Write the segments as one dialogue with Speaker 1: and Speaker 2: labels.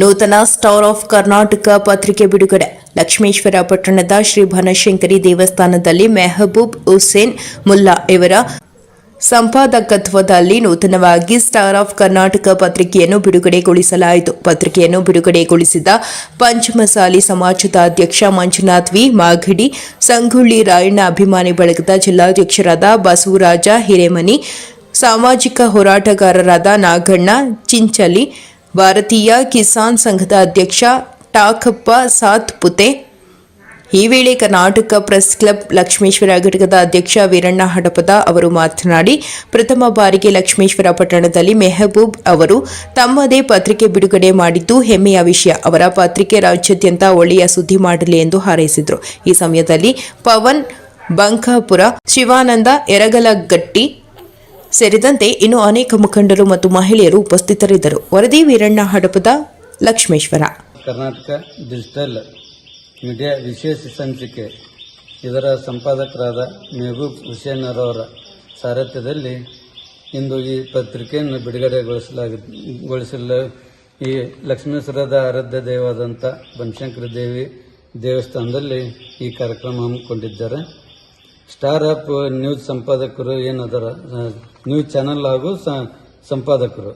Speaker 1: ನೂತನ star of Karnataka ಪತ್ರಿಕೆ ಬಿಡುಗಡೆ. ಲಕ್ಷ್ಮೇಶ್ವರ ಪಟ್ಟಣದ ಶ್ರೀ ಬನಶಂಕರಿ ದೇವಸ್ಥಾನದಲ್ಲಿ ಮೆಹಬೂಬ್ ಹುಸೇನ್ ಮುಲ್ಲಾ ಇವರ ಸಂಪಾದಕತ್ವದಲ್ಲಿ ನೂತನವಾಗಿ ಸ್ಟಾರ್ ಆಫ್ ಕರ್ನಾಟಕ ಪತ್ರಿಕೆಯನ್ನು ಬಿಡುಗಡೆಗೊಳಿಸಲಾಯಿತು. ಪತ್ರಿಕೆಯನ್ನು ಬಿಡುಗಡೆಗೊಳಿಸಿದ ಪಂಚಮಸಾಲಿ ಸಮಾಜದ ಅಧ್ಯಕ್ಷ ಮಂಜುನಾಥ್ ವಿ. ಮಾಗಡಿ, ಸಂಗೊಳ್ಳಿ ರಾಯಣ್ಣ ಅಭಿಮಾನಿ ಬಳಗದ ಜಿಲ್ಲಾಧ್ಯಕ್ಷರಾದ ಬಸವರಾಜ ಹಿರೇಮನಿ, ಸಾಮಾಜಿಕ ಹೋರಾಟಗಾರರಾದ ನಾಗಣ್ಣ, ಚಿಂಚಲಿ ಭಾರತೀಯ ಕಿಸಾನ್ ಸಂಘದ ಅಧ್ಯಕ್ಷ ಟಾಕಪ್ಪ ಸಾತ್ ಪುತೆ ಈ ವೇಳೆ ಕರ್ನಾಟಕ ಪ್ರೆಸ್ ಕ್ಲಬ್ ಲಕ್ಷ್ಮೇಶ್ವರ ಘಟಕದ ಅಧ್ಯಕ್ಷ ವೀರಣ್ಣ ಹಡಪದ ಅವರು ಮಾತನಾಡಿ, ಪ್ರಥಮ ಬಾರಿಗೆ ಲಕ್ಷ್ಮೇಶ್ವರ ಪಟ್ಟಣದಲ್ಲಿ ಮೆಹಬೂಬ್ ಅವರು ತಮ್ಮದೇ ಪತ್ರಿಕೆ ಬಿಡುಗಡೆ ಮಾಡಿದ್ದು ಹೆಮ್ಮೆಯ ವಿಷಯ. ಅವರ ಪತ್ರಿಕೆ ರಾಜ್ಯಾದ್ಯಂತ ಒಳ್ಳೆಯ ಸುದ್ದಿ ಮಾಡಲಿ ಎಂದು ಹಾರೈಸಿದರು. ಈ ಸಮಯದಲ್ಲಿ ಪವನ್ ಬಂಕಾಪುರ ಶಿವಾನಂದ ಎರಗಲಗಟ್ಟಿ ಸೇರಿದಂತೆ ಇನ್ನು ಅನೇಕ ಮುಖಂಡರು ಮತ್ತು ಮಹಿಳೆಯರು ಉಪಸ್ಥಿತರಿದ್ದರು. ವರದಿ ವೀರಣ್ಣ ಹಡಪದ ಲಕ್ಷ್ಮೇಶ್ವರ.
Speaker 2: ಕರ್ನಾಟಕ ಡಿಜಿಟಲ್ ಮೀಡಿಯಾ ವಿಶೇಷ ಸಂಚಿಕೆ. ಇದರ ಸಂಪಾದಕರಾದ ಮೆಹಬೂಬ್ ಹುಸೇನರವರ ಸಾರಥ್ಯದಲ್ಲಿ ಇಂದು ಈ ಪತ್ರಿಕೆಯನ್ನು ಬಿಡುಗಡೆಗೊಳಿಸಲಾಗಿಗೊಳಿಸಲು ಈ ಲಕ್ಷ್ಮೇಶ್ವರದ ಆರಾಧ್ಯ ದೇವಾದಂಥ ಬನಶಂಕರಿ ದೇವಿ ದೇವಸ್ಥಾನದಲ್ಲಿ ಈ ಕಾರ್ಯಕ್ರಮ ಹಮ್ಮಿಕೊಂಡಿದ್ದಾರೆ. ಸ್ಟಾರ್ ಅಪ್ ನ್ಯೂಸ್ ಸಂಪಾದಕರು ಏನದರ ನ್ಯೂಸ್ ಚಾನೆಲ್ ಹಾಗೂ ಸಂಪಾದಕರು.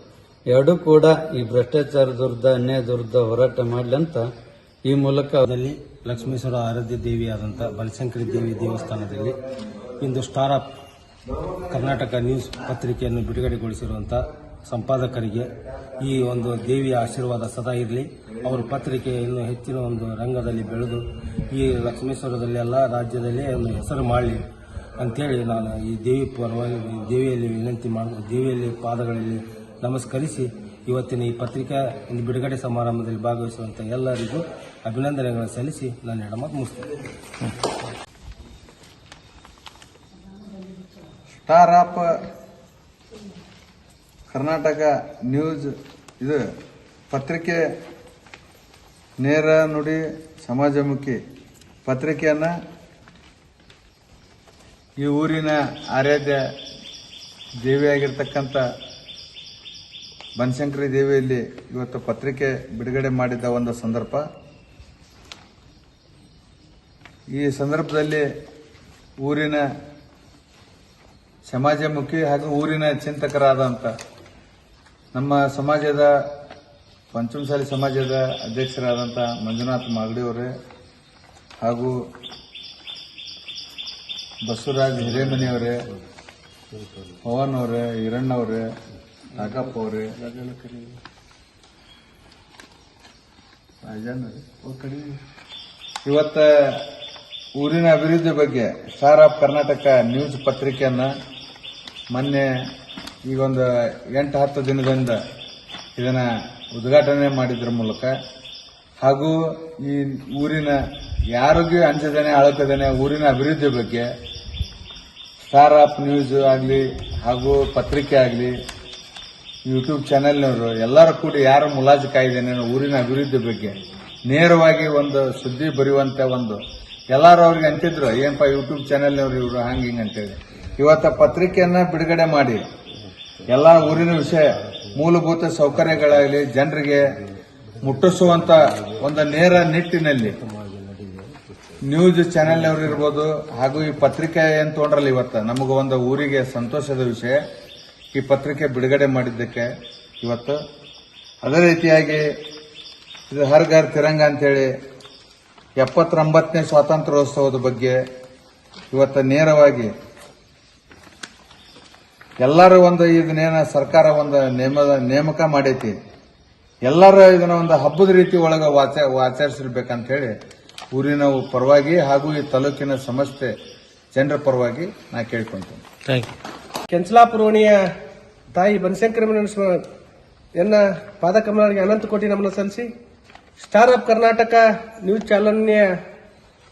Speaker 2: ಎರಡೂ ಕೂಡ ಈ ಭ್ರಷ್ಟಾಚಾರ ದುರ್ದ ಅನ್ಯಾಯ ದುರ್ದ ಹೋರಾಟ ಮಾಡಲಿ ಅಂತ ಈ ಮೂಲಕ
Speaker 3: ಲಕ್ಷ್ಮೀಶ್ವರ ಲಕ್ಷ್ಮೇಶ್ವರ ಆರಾಧ್ಯ ದೇವಿಯಾದಂಥ ಬಲಶಂಕರಿ ದೇವಿ ದೇವಸ್ಥಾನದಲ್ಲಿ ಇಂದು ಸ್ಟಾರ್ ಅಪ್ ಕರ್ನಾಟಕ ನ್ಯೂಸ್ ಪತ್ರಿಕೆಯನ್ನು ಬಿಡುಗಡೆಗೊಳಿಸಿರುವಂಥ ಸಂಪಾದಕರಿಗೆ ಈ ಒಂದು ದೇವಿಯ ಆಶೀರ್ವಾದ ಸದಾ ಇರಲಿ. ಅವರು ಪತ್ರಿಕೆ ಇನ್ನೂ ಹೆಚ್ಚಿನ ಒಂದು ರಂಗದಲ್ಲಿ ಬೆಳೆದು ಈ ಲಕ್ಷ್ಮೇಶ್ವರದಲ್ಲಿ ಎಲ್ಲ ರಾಜ್ಯದಲ್ಲಿ ಒಂದು ಹೆಸರು ಮಾಡಲಿ ಅಂಥೇಳಿ ನಾನು ಈ ದೇವಿ ಪರವಾಗಿ ದೇವಿಯಲ್ಲಿ ವಿನಂತಿ ಮಾಡಿ, ದೇವಿಯಲ್ಲಿ ಪಾದಗಳಲ್ಲಿ ನಮಸ್ಕರಿಸಿ ಇವತ್ತಿನ ಈ ಪತ್ರಿಕಾ ಬಿಡುಗಡೆ ಸಮಾರಂಭದಲ್ಲಿ ಭಾಗವಹಿಸುವಂಥ ಎಲ್ಲರಿಗೂ ಅಭಿನಂದನೆಗಳನ್ನು ಸಲ್ಲಿಸಿ ನಾನು ಎಡಮಾತು ಮುಗಿಸ್ತೇನೆ.
Speaker 4: ಸ್ಟಾರ್ ಕರ್ನಾಟಕ ನ್ಯೂಸ್ ಇದು ಪತ್ರಿಕೆ ನೇರ ನುಡಿ ಸಮಾಜಮುಖಿ. ಪತ್ರಿಕೆಯನ್ನು ಈ ಊರಿನ ಆರಾಧ್ಯ ದೇವಿಯಾಗಿರ್ತಕ್ಕಂಥ ಬನಶಂಕರಿ ದೇವಿಯಲ್ಲಿ ಇವತ್ತು ಪತ್ರಿಕೆ ಬಿಡುಗಡೆ ಮಾಡಿದ್ದ ಒಂದು ಸಂದರ್ಭ. ಈ ಸಂದರ್ಭದಲ್ಲಿ ಊರಿನ ಸಮಾಜಮುಖಿ ಹಾಗೂ ಊರಿನ ಚಿಂತಕರಾದಂಥ ನಮ್ಮ ಸಮಾಜದ, ಪಂಚಮಸಾಲಿ ಸಮಾಜದ ಅಧ್ಯಕ್ಷರಾದಂಥ ಮಂಜುನಾಥ್ ಮಾಗಡಿಯವರೇ ಹಾಗೂ ಬಸವರಾಜ್ ಹಿರೇಮನಿಯವರೇ ಪವನ್ ಅವರೇ ಹಿರಣ್ಣವರೇ ನಾಗಪ್ಪ ಅವರೇ. ಇವತ್ತ ಊರಿನ ಅಭಿವೃದ್ಧಿ ಬಗ್ಗೆ ಸ್ಟಾರ್ ಆಫ್ ಕರ್ನಾಟಕ ನ್ಯೂಸ್ ಪತ್ರಿಕೆಯನ್ನು ಮೊನ್ನೆ ಈಗೊಂದು ಎಂಟು, ಹತ್ತು ದಿನದಿಂದ ಇದನ್ನ ಉದ್ಘಾಟನೆ ಮಾಡಿದ್ರ ಮೂಲಕ ಹಾಗೂ ಈ ಊರಿನ ಯಾರಿಗೂ ಅಂಜದೇನೆ ಅಳಕದೇನೆ ಊರಿನ ಅಭಿವೃದ್ಧಿ ಬಗ್ಗೆ ಸ್ಟಾರ್ ಆಫ್ ನ್ಯೂಸ್ ಆಗಲಿ ಹಾಗೂ ಪತ್ರಿಕೆ ಆಗಲಿ ಯೂಟ್ಯೂಬ್ ಚಾನೆಲ್ನವರು ಎಲ್ಲರೂ ಕೂಡ ಯಾರು ಮುಲಾಜು ಕಾಯ್ದೇನೆ ಊರಿನ ಅಭಿವೃದ್ಧಿ ಬಗ್ಗೆ ನೇರವಾಗಿ ಒಂದು ಸುದ್ದಿ ಬರೆಯುವಂತ ಒಂದು ಎಲ್ಲರೂ ಅವ್ರಿಗೆ ಅಂತಿದ್ರು ಏನಪ್ಪ ಯೂಟ್ಯೂಬ್ ಚಾನೆಲ್ನವ್ರು ಇವರು, ಹಂಗೆ ಹಿಂಗೆ ಅಂತೇಳಿ. ಇವತ್ತು ಪತ್ರಿಕೆಯನ್ನು ಬಿಡುಗಡೆ ಮಾಡಿ. ಎಲ್ಲ ಊರಿನ ವಿಷಯ, ಮೂಲಭೂತ ಸೌಕರ್ಯಗಳಾಗಲಿ ಜನರಿಗೆ ಮುಟ್ಟಿಸುವಂತ ಒಂದು ನೇರ ನಿಟ್ಟಿನಲ್ಲಿ ನ್ಯೂಸ್ ಚಾನೆಲ್ ಅವರು ಇರ್ಬೋದು, ಹಾಗೂ ಈ ಪತ್ರಿಕೆ ಏನ್ ತೊಗೊಂಡ್ರಲ್ಲ ಇವತ್ತು, ನಮಗ ಒಂದು ಊರಿಗೆ ಸಂತೋಷದ ವಿಷಯ. ಈ ಪತ್ರಿಕೆ ಬಿಡುಗಡೆ ಮಾಡಿದ್ದಕ್ಕೆ ಇವತ್ತು. ಅದೇ ರೀತಿಯಾಗಿ ಇದು ಹರ್ ಘರ್ ತಿರಂಗ ಅಂತೇಳಿ ಎಪ್ಪತ್ತೊಂಬತ್ತನೇ ಸ್ವಾತಂತ್ರ್ಯೋತ್ಸವದ ಬಗ್ಗೆ ಇವತ್ತು ನೇರವಾಗಿ ಎಲ್ಲರೂ ಒಂದು ಇದನ್ನೇನ ಸರ್ಕಾರ ಒಂದು ನೇಮದ ನೇಮಕ ಮಾಡೈತಿ. ಎಲ್ಲರೂ ಇದನ್ನ ಒಂದು ಹಬ್ಬದ ರೀತಿ ಒಳಗ ವಾಚ ಆಚರಿಸಿರ್ಬೇಕಂತ ಹೇಳಿ ಊರಿನ ಪರವಾಗಿ ಹಾಗೂ ಈ ತಾಲೂಕಿನ ಸಂಸ್ಥೆ ಜನರ ಪರವಾಗಿ ನಾ ಕೇಳ್ಕೊಂತೀನಿ.
Speaker 3: ಥ್ಯಾಂಕ್ ಯು
Speaker 5: ಕೆಂಚಲಾಪುರೋಣಿಯ ತಾಯಿ ಬನಶಂಕರ ಎನ್ನ ಪಾದಕಮಲರಿಗೆ ಅನಂತ ಕೋಟಿ ನಮನ ಸಲ್ಲಿಸಿ ಸ್ಟಾರ್ ಆಫ್ ಕರ್ನಾಟಕ ನ್ಯೂಸ್ ಚಾನಲ್ನ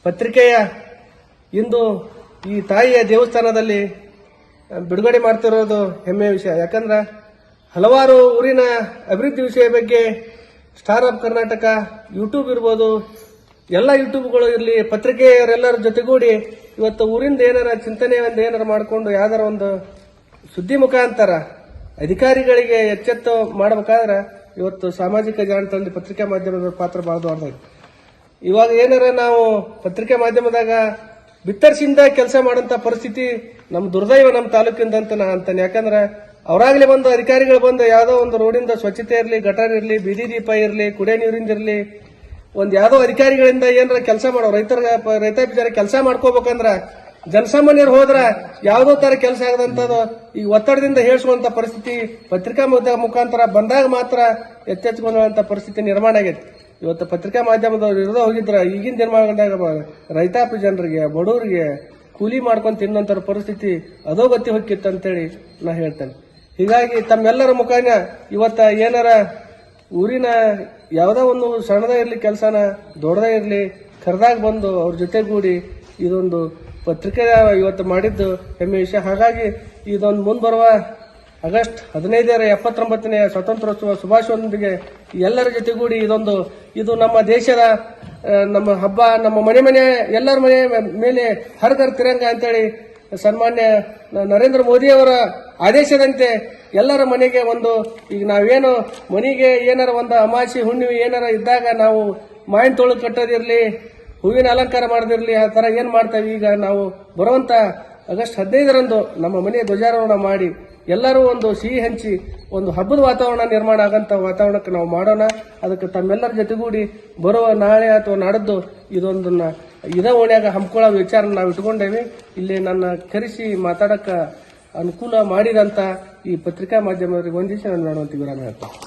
Speaker 5: ಪತ್ರಿಕೆಯ ಇಂದು ಈ ತಾಯಿಯ ದೇವಸ್ಥಾನದಲ್ಲಿ ಬಿಡುಗಡೆ ಮಾಡ್ತಿರೋದು ಹೆಮ್ಮೆಯ ವಿಷಯ. ಯಾಕಂದ್ರೆ ಹಲವಾರು ಊರಿನ ಅಭಿವೃದ್ಧಿ ವಿಷಯ ಬಗ್ಗೆ ಸ್ಟಾರ್ ಆಫ್ ಕರ್ನಾಟಕ, ಯೂಟ್ಯೂಬ್ ಇರ್ಬೋದು, ಎಲ್ಲ ಯೂಟ್ಯೂಬ್ಗಳು ಇರಲಿ, ಪತ್ರಿಕೆಯವರೆಲ್ಲರ ಜೊತೆಗೂಡಿ ಇವತ್ತು ಊರಿಂದ ಏನಾರ ಚಿಂತನೆ ಒಂದು ಏನಾರ ಮಾಡಿಕೊಂಡು ಯಾವ್ದಾರ ಒಂದು ಸುದ್ದಿ ಮುಖಾಂತರ ಅಧಿಕಾರಿಗಳಿಗೆ ಎಚ್ಚೆತ್ತು ಮಾಡಬೇಕಾದ್ರೆ ಇವತ್ತು ಸಾಮಾಜಿಕ ಜಾಲತಾಣದಲ್ಲಿ ಪತ್ರಿಕಾ ಮಾಧ್ಯಮದ ಪಾತ್ರ ಬಹಳ ದೊಡ್ಡದಾಗಿದೆ. ಇವಾಗ ಏನಾರ ನಾವು ಪತ್ರಿಕೆ ಮಾಧ್ಯಮದಾಗ ಬಿತ್ತರಿಸಿಂದ ಕೆಲಸ ಮಾಡೋಂಥ ಪರಿಸ್ಥಿತಿ ನಮ್ಮ ದುರ್ದೈವ ನಮ್ಮ ತಾಲೂಕಿಂದ ಅಂತ ನಾ ಅಂತಾನೆ. ಯಾಕಂದ್ರೆ ಅವರಾಗ್ಲೇ ಬಂದು ಅಧಿಕಾರಿಗಳು ಬಂದು ಯಾವುದೋ ಒಂದು ರೋಡಿಂದ ಸ್ವಚ್ಛತೆ ಇರಲಿ, ಗಟರ್ ಇರಲಿ, ಬೀದಿ ದೀಪ ಇರಲಿ ಕುಡಿಯೋ ನೀರಿಂದ ಇರಲಿ, ಒಂದು ಯಾವುದೋ ಅಧಿಕಾರಿಗಳಿಂದ ಏನಾರ ಕೆಲಸ ಮಾಡೋ, ರೈತರ ರೈತಾಪಿ ಜನ ಕೆಲಸ ಮಾಡ್ಕೋಬೇಕಂದ್ರ ಜನಸಾಮಾನ್ಯರು ಹೋದ್ರ ಯಾವುದೋ ತರ ಕೆಲಸ ಆಗದಂತದ್ದು ಈ ಒತ್ತಡದಿಂದ ಹೇಳಿಸುವಂತ ಪರಿಸ್ಥಿತಿ ಪತ್ರಿಕಾ ಮುಖಾಂತರ ಬಂದಾಗ ಮಾತ್ರ ಎಚ್ಚೆತ್ಕೊಳ್ಳುವಂತ ಪರಿಸ್ಥಿತಿ ನಿರ್ಮಾಣ ಆಗೈತಿ. ಇವತ್ತು ಪತ್ರಿಕಾ ಮಾಧ್ಯಮದವ್ರು ಇರೋದ ಹೋಗಿದ್ರ ಈಗಿನ ದಿನಮಾನದಾಗ ರೈತಾಪಿ ಜನರಿಗೆ, ಬಡವರಿಗೆ ಕೂಲಿ ಮಾಡ್ಕೊಂಡು ತಿನ್ನೋಂತ ಪರಿಸ್ಥಿತಿ ಅಧೋಗತಿ ಹೊಕ್ಕಿತ್ತು ಅಂತೇಳಿ ನಾ ಹೇಳ್ತೇನೆ. ಹೀಗಾಗಿ ತಮ್ಮೆಲ್ಲರ ಮುಖಾನ ಇವತ್ತ ಏನಾರ ಊರಿನ ಯಾವುದೋ ಒಂದು ಸಣ್ಣದ ಇರಲಿ ಕೆಲಸನ ದೊಡ್ಡದೇ ಇರಲಿ ಕರೆದಾಗ ಬಂದು ಅವ್ರ ಜೊತೆಗೂಡಿ ಇದೊಂದು ಪತ್ರಿಕೆ ಇವತ್ತು ಮಾಡಿದ್ದು ಹೆಮ್ಮೆ ವಿಷಯ. ಹಾಗಾಗಿ ಇದೊಂದು ಮುಂಬರುವ ಆಗಸ್ಟ್ ಹದಿನೈದರ ಎಪ್ಪತ್ತೊಂಬತ್ತನೇ ಸ್ವಾತಂತ್ರ್ಯೋತ್ಸವ ಶುಭಾಶಯದೊಂದಿಗೆ ಎಲ್ಲರ ಜೊತೆಗೂಡಿ ಇದೊಂದು, ಇದು ನಮ್ಮ ದೇಶದ ನಮ್ಮ ಹಬ್ಬ, ನಮ್ಮ ಮನೆ ಮನೆ, ಎಲ್ಲರ ಮನೆ ಮೇಲೆ ಹರಿದರ ತಿರಂಗ ಅಂತೇಳಿ ಸನ್ಮಾನ್ಯ ನರೇಂದ್ರ ಮೋದಿ ಅವರ ಆದೇಶದಂತೆ ಎಲ್ಲರ ಮನೆಗೆ ಒಂದು, ಈಗ ನಾವೇನು ಮನೆಗೆ ಏನಾರ ಒಂದು ಅಮಾಸಿ ಹುಣ್ಣಿಮೆ ಏನಾರ ಇದ್ದಾಗ ನಾವು ಮಾವಿನ ತೋಳು ಕಟ್ಟೋದಿರಲಿ, ಹೂವಿನ ಅಲಂಕಾರ ಮಾಡೋದಿರಲಿ, ಆ ತರ ಏನು ಮಾಡ್ತೇವೆ? ಈಗ ನಾವು ಬರುವಂತ ಆಗಸ್ಟ್ ಹದಿನೈದರಂದು ನಮ್ಮ ಮನೆ ಧ್ವಜಾರೋಹಣ ಮಾಡಿ ಎಲ್ಲರೂ ಒಂದು ಸಿಹಿ ಹಂಚಿ ಒಂದು ಹಬ್ಬದ ವಾತಾವರಣ ನಿರ್ಮಾಣ ಆಗಂತ ವಾತಾವರಣಕ್ಕೆ ನಾವು ಮಾಡೋಣ. ಅದಕ್ಕೆ ತಮ್ಮೆಲ್ಲರ ಜೊತೆಗೂಡಿ ಬರುವ ನಾಳೆ ಅಥವಾ ನಾಡದ್ದು ಇದೊಂದನ್ನ ಇದ ಓಣ್ಯಾಗ ಹಮ್ಕೊಳ್ಳೋ ವಿಚಾರ ನಾವು ಇಟ್ಕೊಂಡೇವಿ ಇಲ್ಲಿ ನನ್ನ ಕರೆಸಿ ಮಾತಾಡಕ ಅನುಕೂಲ ಮಾಡಿದಂತ ಈ ಪತ್ರಿಕಾ ಮಾಧ್ಯಮದವರಿಗೆ ವಂದಿಸಿ ನಾನು ವಿರಾಮ ಹೇಳ್ತೇನೆ